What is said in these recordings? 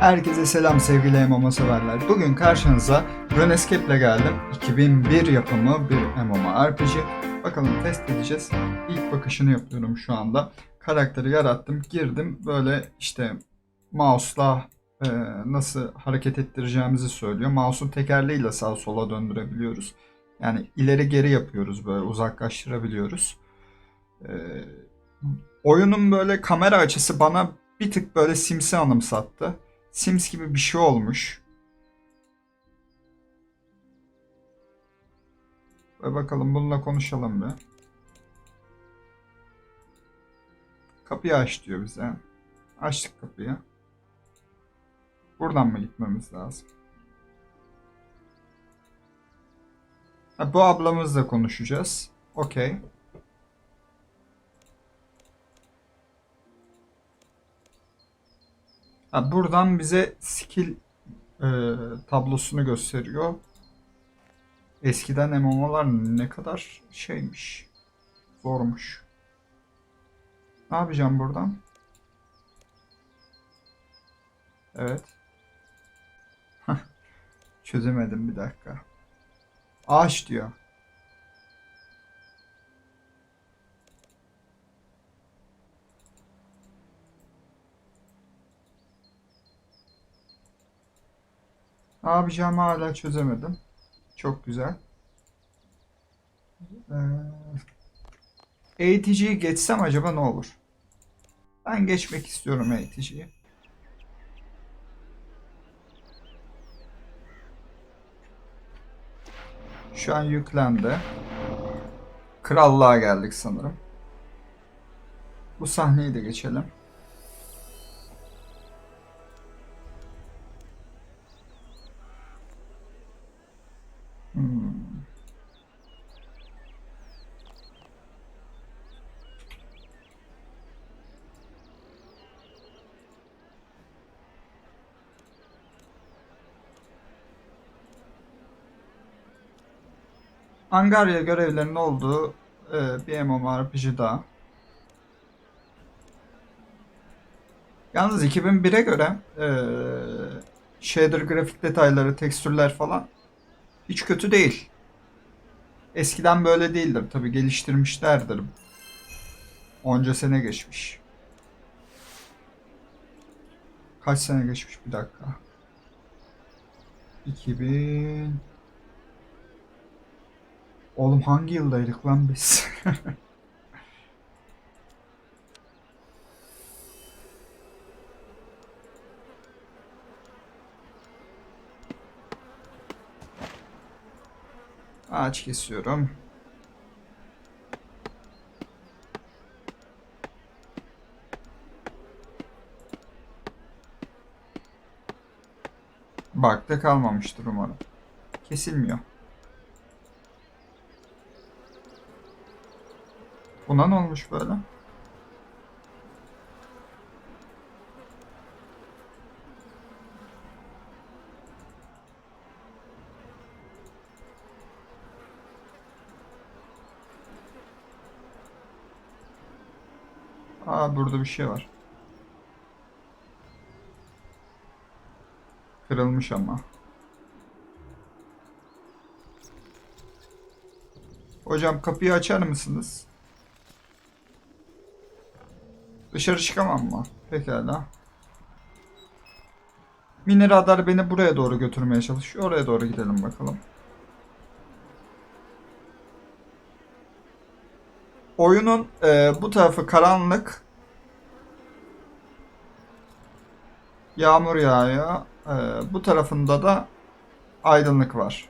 Herkese selam sevgili MMO severler. Bugün karşınıza Runescape ile geldim. 2001 yapımı bir MMORPG. Bakalım test edeceğiz. İlk bakışını yapıyorum şu anda. Karakteri yarattım, girdim. Böyle işte mouse'la e, nasıl hareket ettireceğimizi söylüyor. Mouse'un tekerleğiyle sağa sola döndürebiliyoruz. Yani ileri geri yapıyoruz böyle uzaklaştırabiliyoruz. E, oyunun böyle kamera açısı bana bir tık böyle Sims'i anımsattı. Sims gibi bir şey olmuş. Ve bakalım bununla konuşalım bir. Kapıyı aç diyor bize. Açtık kapıyı. Buradan mı gitmemiz lazım? Ha, bu ablamızla konuşacağız. Okey. Ha, buradan bize skill e, tablosunu gösteriyor. Eskiden MMO'lar ne kadar şeymiş. Zormuş. Ne yapacağım buradan? Evet. Çözemedim bir dakika. Ağaç diyor. Ne yapacağımı hala çözemedim. Çok güzel. Ee, eğiticiyi geçsem acaba ne olur? Ben geçmek istiyorum eğiticiyi. Şu an yüklendi. Krallığa geldik sanırım. Bu sahneyi de geçelim. Angarya görevlerinin olduğu e, bir MMORPG daha. Yalnız 2001'e göre e, shader grafik detayları, tekstürler falan hiç kötü değil. Eskiden böyle değildir. Tabi geliştirmişlerdir. Onca sene geçmiş. Kaç sene geçmiş bir dakika. 2000 Oğlum hangi yıldaydık lan biz? Ağaç kesiyorum. Bakta kalmamıştır umarım. Kesilmiyor. Buna ne olmuş böyle? Aa burada bir şey var. Kırılmış ama. Hocam kapıyı açar mısınız? Dışarı çıkamam mı? Pekala. Mini radar beni buraya doğru götürmeye çalışıyor. Oraya doğru gidelim bakalım. Oyunun e, bu tarafı karanlık. Yağmur yağıyor. E, bu tarafında da aydınlık var.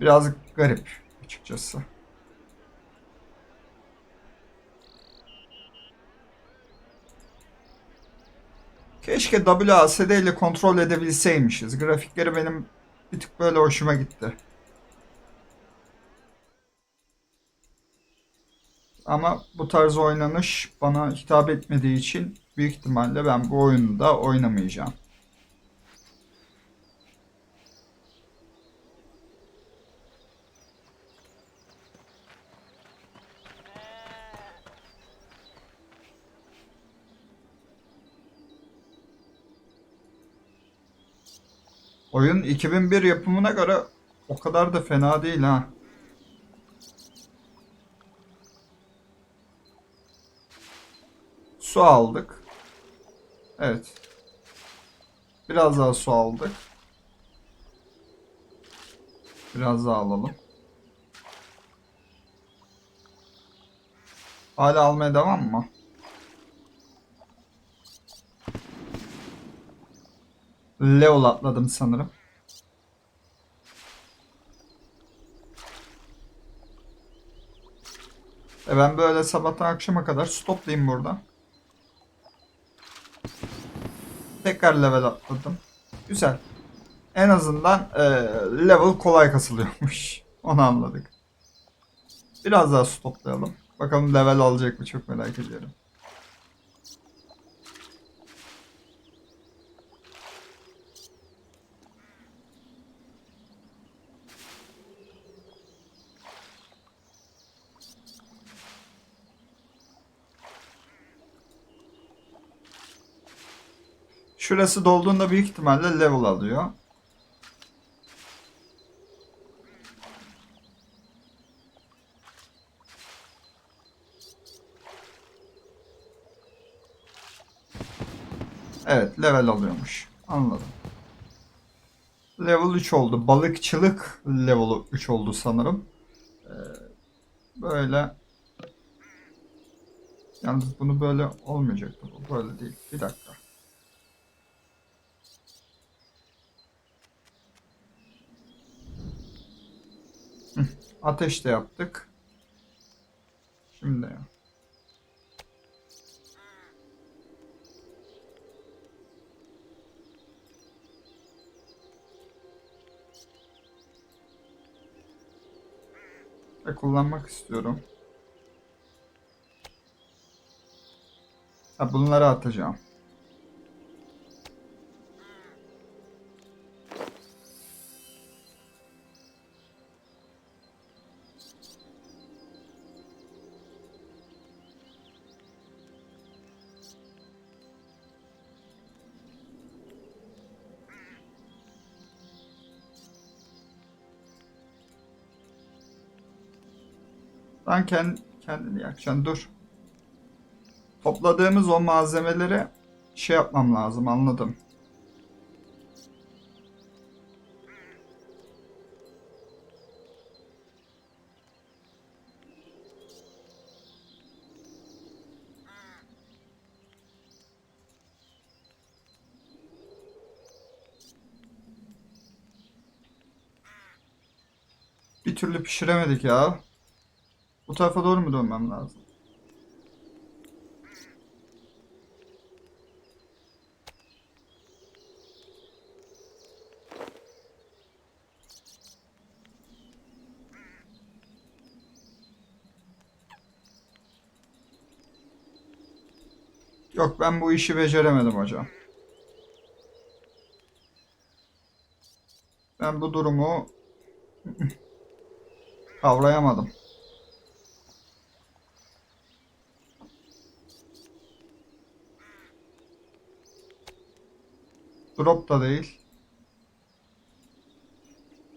Biraz garip açıkçası. Keşke WASD ile kontrol edebilseymişiz. Grafikleri benim bir tık böyle hoşuma gitti. Ama bu tarz oynanış bana hitap etmediği için büyük ihtimalle ben bu oyunu da oynamayacağım. Oyun 2001 yapımına göre o kadar da fena değil ha. Su aldık. Evet. Biraz daha su aldık. Biraz daha alalım. Hala almaya devam mı? Level atladım sanırım. E ben böyle sabahtan akşama kadar stoplayayım burada. Tekrar level atladım. Güzel. En azından e, level kolay kasılıyormuş. Onu anladık. Biraz daha stoplayalım. Bakalım level alacak mı çok merak ediyorum. Şurası dolduğunda büyük ihtimalle level alıyor. Evet level alıyormuş. Anladım. Level 3 oldu. Balıkçılık level 3 oldu sanırım. Ee, böyle Yalnız bunu böyle olmayacaktı. Bu böyle değil. Bir dakika. Ateş de yaptık. Şimdi ve kullanmak istiyorum. Ha, bunları atacağım. Ben kend, kendini yakacaksın. Dur. Topladığımız o malzemeleri şey yapmam lazım. Anladım. Bir türlü pişiremedik ya. Bu tarafa doğru mu dönmem lazım? Yok ben bu işi beceremedim hocam. Ben bu durumu kavrayamadım. Drop da değil.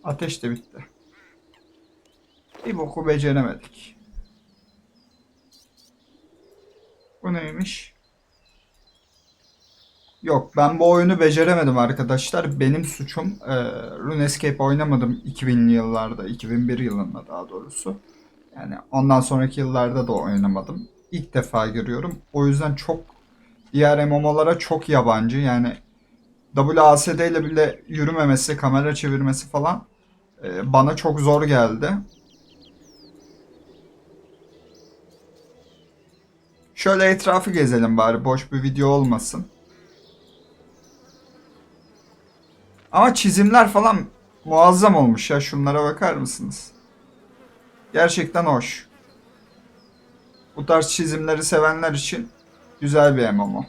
Ateş de bitti. Bir boku beceremedik. Bu neymiş? Yok ben bu oyunu beceremedim arkadaşlar. Benim suçum. Ee, RuneScape oynamadım 2000'li yıllarda. 2001 yılında daha doğrusu. Yani ondan sonraki yıllarda da oynamadım. İlk defa giriyorum. O yüzden çok diğer MMO'lara çok yabancı. Yani WASD ile bile yürümemesi, kamera çevirmesi falan e, bana çok zor geldi. Şöyle etrafı gezelim bari. Boş bir video olmasın. Ama çizimler falan muazzam olmuş ya. Şunlara bakar mısınız? Gerçekten hoş. Bu tarz çizimleri sevenler için güzel bir MMO.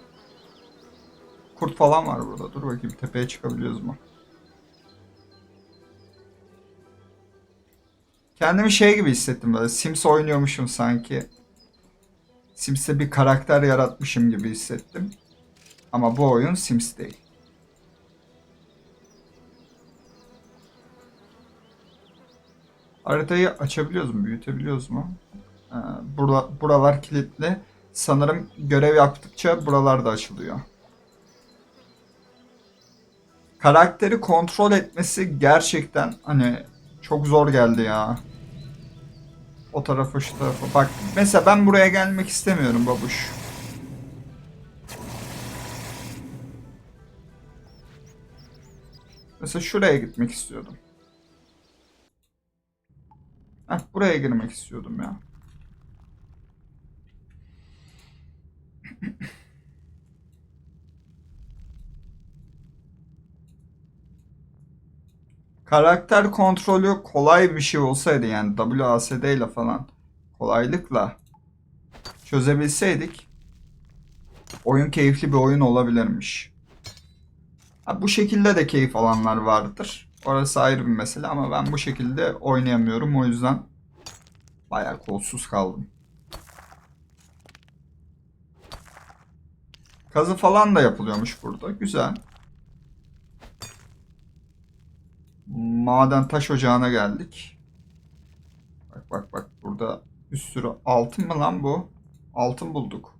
Kurt falan var burada. Dur bakayım tepeye çıkabiliyoruz mu? Kendimi şey gibi hissettim böyle. Sims oynuyormuşum sanki. Sims'te bir karakter yaratmışım gibi hissettim. Ama bu oyun Sims değil. Haritayı açabiliyoruz mu? Büyütebiliyoruz mu? Ee, buralar kilitli. Sanırım görev yaptıkça buralar da açılıyor. Karakteri kontrol etmesi gerçekten hani çok zor geldi ya. O tarafa şu tarafa. Bak mesela ben buraya gelmek istemiyorum babuş. Mesela şuraya gitmek istiyordum. Heh, buraya girmek istiyordum ya. Karakter kontrolü kolay bir şey olsaydı yani WASD ile falan kolaylıkla çözebilseydik oyun keyifli bir oyun olabilirmiş. Ha, bu şekilde de keyif alanlar vardır. Orası ayrı bir mesele ama ben bu şekilde oynayamıyorum. O yüzden bayağı kolsuz kaldım. Kazı falan da yapılıyormuş burada. Güzel. Maden taş ocağına geldik. Bak bak bak burada bir sürü altın mı lan bu? Altın bulduk.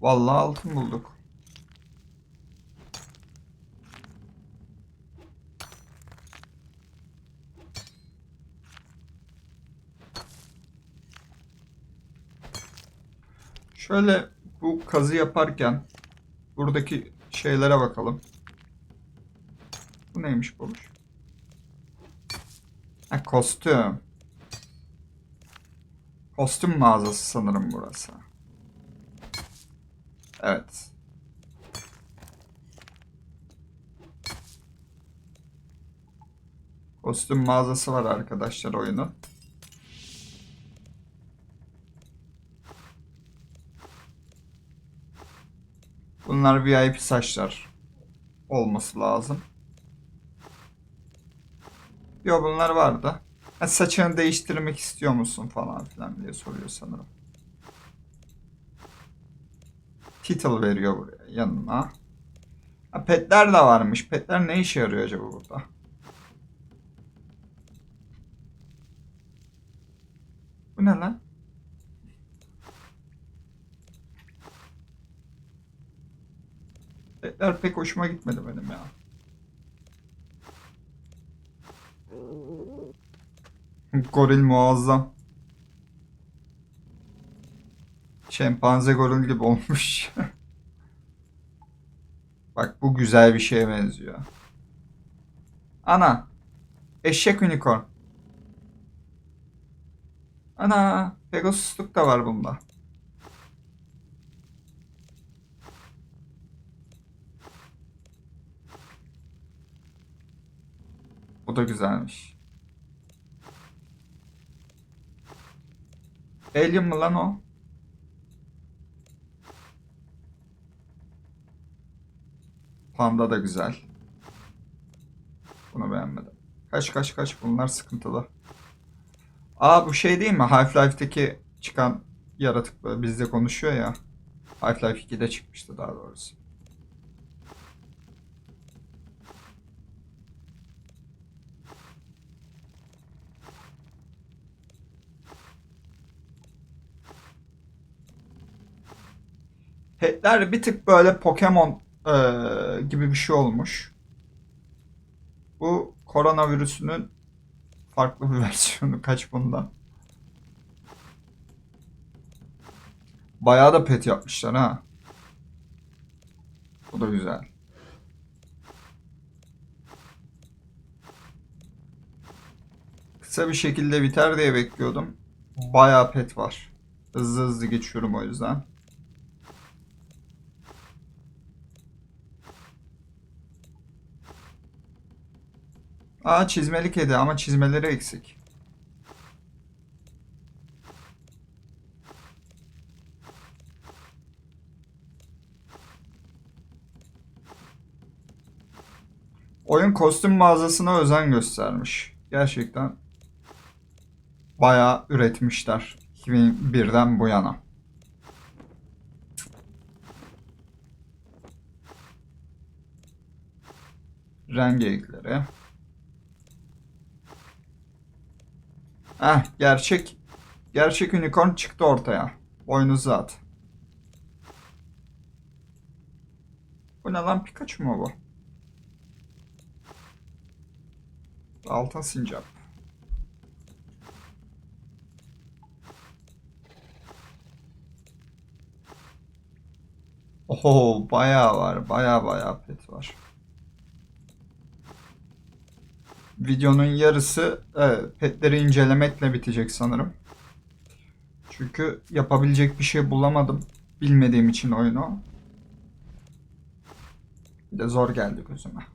Vallahi altın bulduk. Şöyle bu kazı yaparken buradaki şeylere bakalım. Bu neymiş babuş? Ha, kostüm. Kostüm mağazası sanırım burası. Evet. Kostüm mağazası var arkadaşlar oyunun. Bunlar VIP saçlar olması lazım. Yo bunlar vardı. Ha, saçını değiştirmek istiyor musun falan filan diye soruyor sanırım. Title veriyor buraya yanına. Ha, petler de varmış. Petler ne işe yarıyor acaba burada? Bu ne lan? Petler pek hoşuma gitmedi benim ya. Goril muazzam. Şempanze goril gibi olmuş. Bak bu güzel bir şeye benziyor. Ana. Eşek unicorn. Ana. Pegasusluk da var bunda. Bu da güzelmiş. Alien mı lan o? Panda da güzel. Bunu beğenmedim. Kaç kaç kaç bunlar sıkıntılı. Aa bu şey değil mi? Half-Life'deki çıkan yaratık bizde konuşuyor ya. Half-Life 2'de çıkmıştı daha doğrusu. Petler bir tık böyle Pokemon eee, gibi bir şey olmuş. Bu koronavirüsünün farklı bir versiyonu kaç bundan. Bayağı da pet yapmışlar ha. Bu da güzel. Kısa bir şekilde biter diye bekliyordum. Bayağı pet var. Hızlı hızlı geçiyorum o yüzden. Aa çizmeli kedi ama çizmeleri eksik. Oyun kostüm mağazasına özen göstermiş. Gerçekten bayağı üretmişler 2001'den bu yana. Rengeyikleri. Heh, gerçek gerçek unicorn çıktı ortaya. Boynuzlu at. Bu ne lan Pikachu mu bu? Altın sincap. Oho bayağı var. Bayağı bayağı pet var. Videonun yarısı evet, petleri incelemekle bitecek sanırım. Çünkü yapabilecek bir şey bulamadım. Bilmediğim için oyunu. Bir de zor geldi gözüme.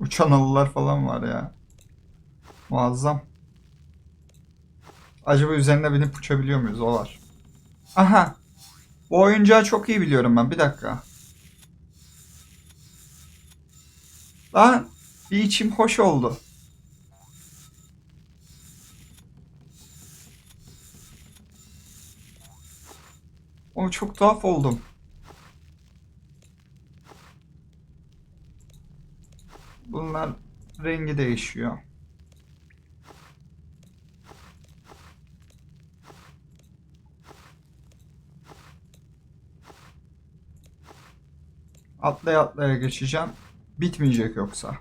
Uçan halılar falan var ya. Muazzam. Acaba üzerine binip uçabiliyor muyuz? O var. Aha. Bu oyuncağı çok iyi biliyorum ben. Bir dakika. Lan bir içim hoş oldu. O çok tuhaf oldum. Bunlar rengi değişiyor. Atlaya atlaya geçeceğim. Bitmeyecek yoksa.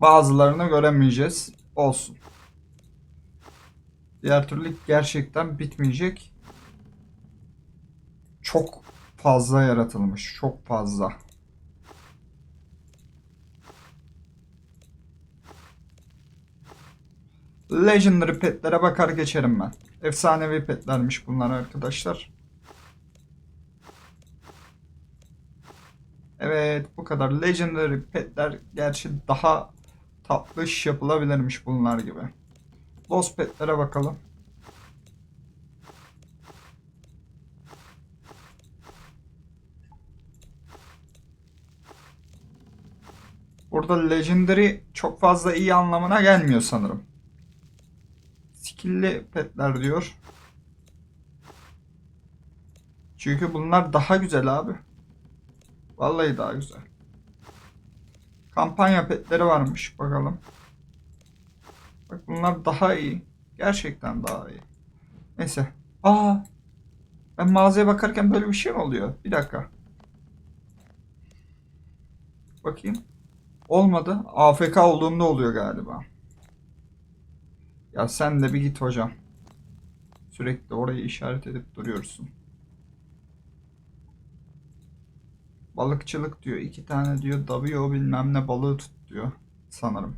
Bazılarını göremeyeceğiz. Olsun. Diğer türlü gerçekten bitmeyecek. Çok fazla yaratılmış. Çok fazla. Legendary petlere bakar geçerim ben. Efsanevi petlermiş bunlar arkadaşlar. Evet bu kadar. Legendary petler gerçi daha tatlı iş yapılabilirmiş bunlar gibi. Boss petlere bakalım. Burada Legendary çok fazla iyi anlamına gelmiyor sanırım. Skill'li petler diyor. Çünkü bunlar daha güzel abi. Vallahi daha güzel. Kampanya petleri varmış bakalım. Bak bunlar daha iyi. Gerçekten daha iyi. Neyse. Aa. Ben mağazaya bakarken böyle bir şey mi oluyor? Bir dakika. Bakayım. Olmadı. AFK olduğunda oluyor galiba. Ya sen de bir git hocam. Sürekli orayı işaret edip duruyorsun. Balıkçılık diyor. iki tane diyor. W bilmem ne balığı tut diyor. Sanırım.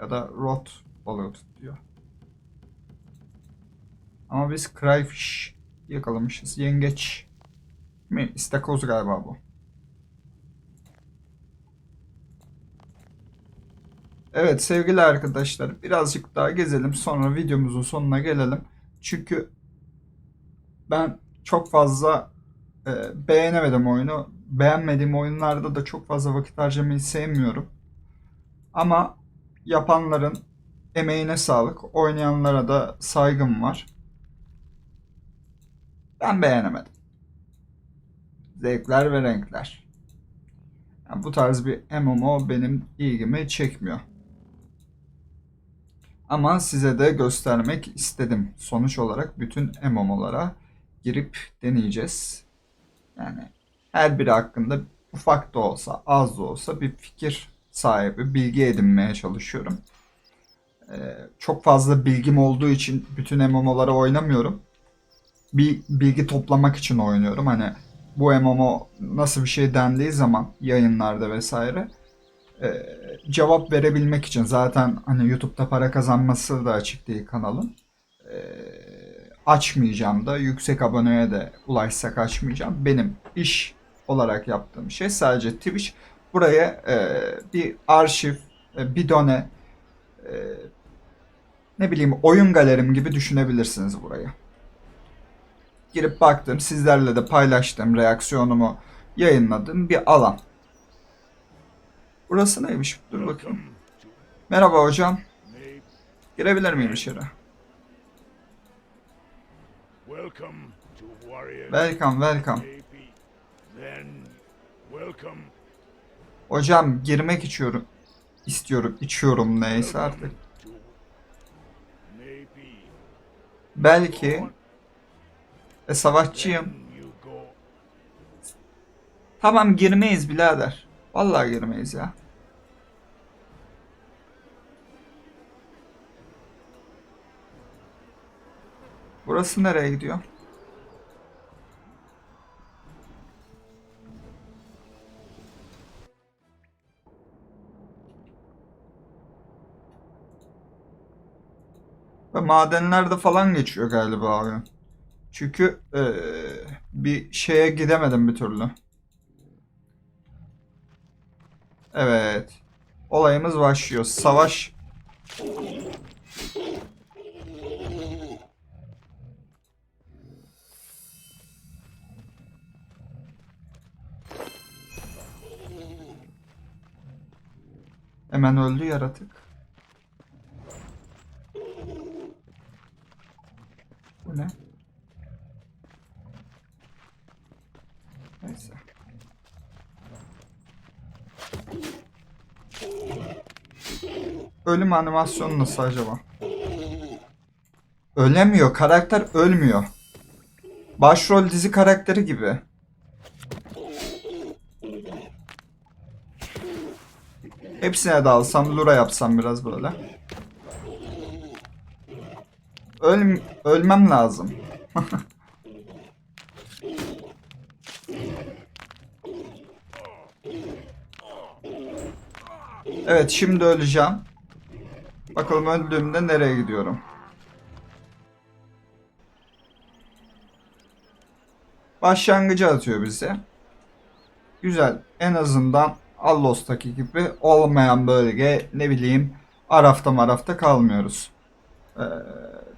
Ya da rot balığı tut diyor. Ama biz crayfish yakalamışız. Yengeç mi? İstakoz galiba bu. Evet sevgili arkadaşlar birazcık daha gezelim sonra videomuzun sonuna gelelim. Çünkü ben çok fazla e, beğenemedim oyunu. Beğenmediğim oyunlarda da çok fazla vakit harcamayı sevmiyorum. Ama yapanların emeğine sağlık. Oynayanlara da saygım var. Ben beğenemedim. Zevkler ve renkler. Yani bu tarz bir MMO benim ilgimi çekmiyor. Ama size de göstermek istedim. Sonuç olarak bütün MMO'lara girip deneyeceğiz. Yani her biri hakkında ufak da olsa, az da olsa bir fikir sahibi, bilgi edinmeye çalışıyorum. Ee, çok fazla bilgim olduğu için bütün MMO'ları oynamıyorum. Bir bilgi toplamak için oynuyorum. Hani bu MMO nasıl bir şey dendiği zaman yayınlarda vesaire e, cevap verebilmek için zaten hani YouTube'da para kazanması da açık değil kanalın. E, açmayacağım da yüksek aboneye de ulaşsak açmayacağım. Benim iş olarak yaptığım şey sadece Twitch. Buraya e, bir arşiv, e, bir done, e, ne bileyim oyun galerim gibi düşünebilirsiniz burayı. Girip baktım, sizlerle de paylaştım, reaksiyonumu yayınladığım bir alan. Burası neymiş? Dur bakayım. Merhaba hocam. Girebilir miyim içeri? Welcome Welcome, welcome. AP. Then welcome Hocam girmek içiyorum. İstiyorum, içiyorum neyse artık. Belki e, savaşçıyım. Tamam girmeyiz birader. Vallahi girmeyiz ya. Burası nereye gidiyor? Madenlerde falan geçiyor galiba oyun. Çünkü eee, bir şeye gidemedim bir türlü. Evet. Olayımız başlıyor. Savaş. Hemen öldü yaratık. Ne? Neyse. Ölüm animasyonu nasıl acaba? Ölemiyor. Karakter ölmüyor. Başrol dizi karakteri gibi. Hepsine de alsam, lura yapsam biraz böyle. Öl ölmem lazım. Evet, şimdi öleceğim. Bakalım öldüğümde nereye gidiyorum. Başlangıcı atıyor bize. Güzel. En azından Allos'taki gibi olmayan bölge ne bileyim Araf'ta marafta kalmıyoruz. Ee,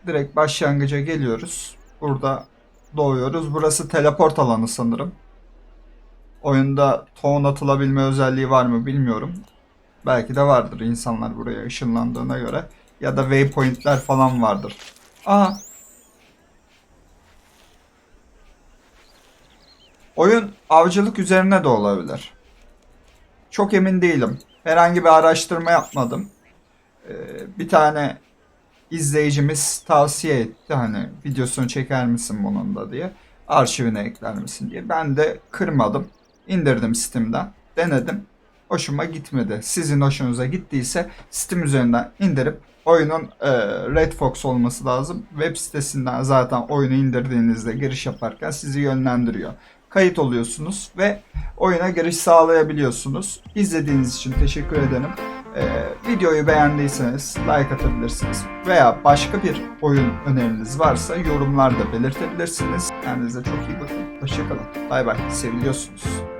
direkt başlangıca geliyoruz. Burada doğuyoruz. Burası teleport alanı sanırım. Oyunda tohum atılabilme özelliği var mı bilmiyorum. Belki de vardır insanlar buraya ışınlandığına göre. Ya da waypointler falan vardır. Aa. Oyun avcılık üzerine de olabilir. Çok emin değilim. Herhangi bir araştırma yapmadım. Ee, bir tane izleyicimiz tavsiye etti hani videosunu çeker misin bunun da diye. Arşivine ekler misin diye. Ben de kırmadım. İndirdim Steam'den. Denedim. Hoşuma gitmedi. Sizin hoşunuza gittiyse Steam üzerinden indirip oyunun e, Red Fox olması lazım. Web sitesinden zaten oyunu indirdiğinizde giriş yaparken sizi yönlendiriyor. Kayıt oluyorsunuz ve oyuna giriş sağlayabiliyorsunuz. İzlediğiniz için teşekkür ederim. Ee, videoyu beğendiyseniz like atabilirsiniz. Veya başka bir oyun öneriniz varsa yorumlarda belirtebilirsiniz. Kendinize çok iyi bakın. Hoşçakalın. Bay bay. Seviliyorsunuz.